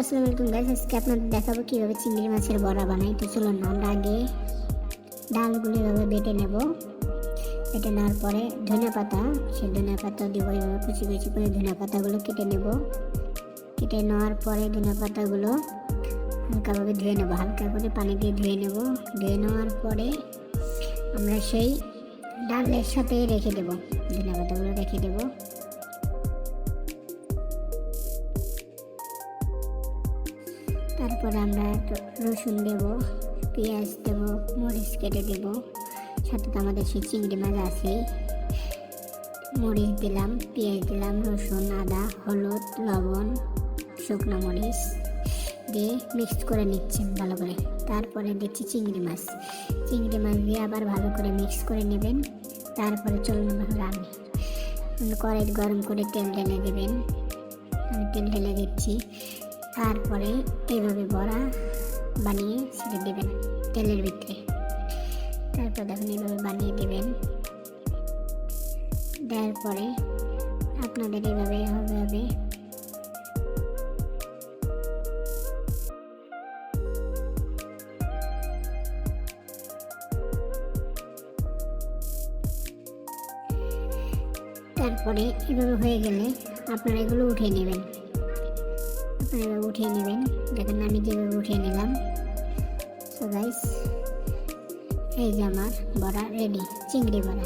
আসসালামু আলাইকুম গাইস আজকে আপনাদের দেখাবো কীভাবে চিংড়ি মাছের বড়া বানাই। তো চলুন আমরা আগে ডালগুলো এভাবে বেটে নেব। বেটে নেওয়ার পরে ধনে পাতা সে ধনে পাতা দিব এভাবে কুচি কুচি করে ধনে পাতাগুলো কেটে নেব। কেটে নেওয়ার পরে ধনে পাতাগুলো হালকাভাবে ধুয়ে নেব। হালকা করে পানি দিয়ে ধুয়ে নেব। ধুয়ে নেওয়ার পরে আমরা সেই ডালের সাথে রেখে দেব। ধনে পাতাগুলো রেখে দেবো। তারপর আমরা রসুন দেব, পেঁয়াজ দেব, মরিচ কেটে দেব। সাথে তো আমাদের সেই চিংড়ি মাছ আছে মরিচ দিলাম, পেঁয়াজ দিলাম, রসুন, আদা, হলুদ, লবণ, শুকনো মরিচ দিয়ে মিক্সড করে নিচ্ছি ভালো করে। তারপরে দিচ্ছি চিংড়ি মাছ। চিংড়ি মাছ দিয়ে আবার ভালো করে মিক্স করে নেবেন। তারপরে চলুন রান্না কড়াই গরম করে তেল ঢেলে দেবেন। আমি তেল ঢেলে দিচ্ছি। তারপরে এইভাবে বড়া বানিয়ে ছেড়ে দেবেন তেলের ভিতরে। তারপর দেখুন এইভাবে বানিয়ে দেবেন। দেওয়ার পরে আপনাদের এইভাবে হবে হবে। তারপরে এভাবে হয়ে গেলে আপনারা এগুলো উঠিয়ে নেবেন। আপনারা উঠিয়ে নেবেন। দেখেন আমি যেভাবে উঠিয়ে নিলাম। সো গাইস এই যে আমার বড়া রেডি চিংড়ি বড়া।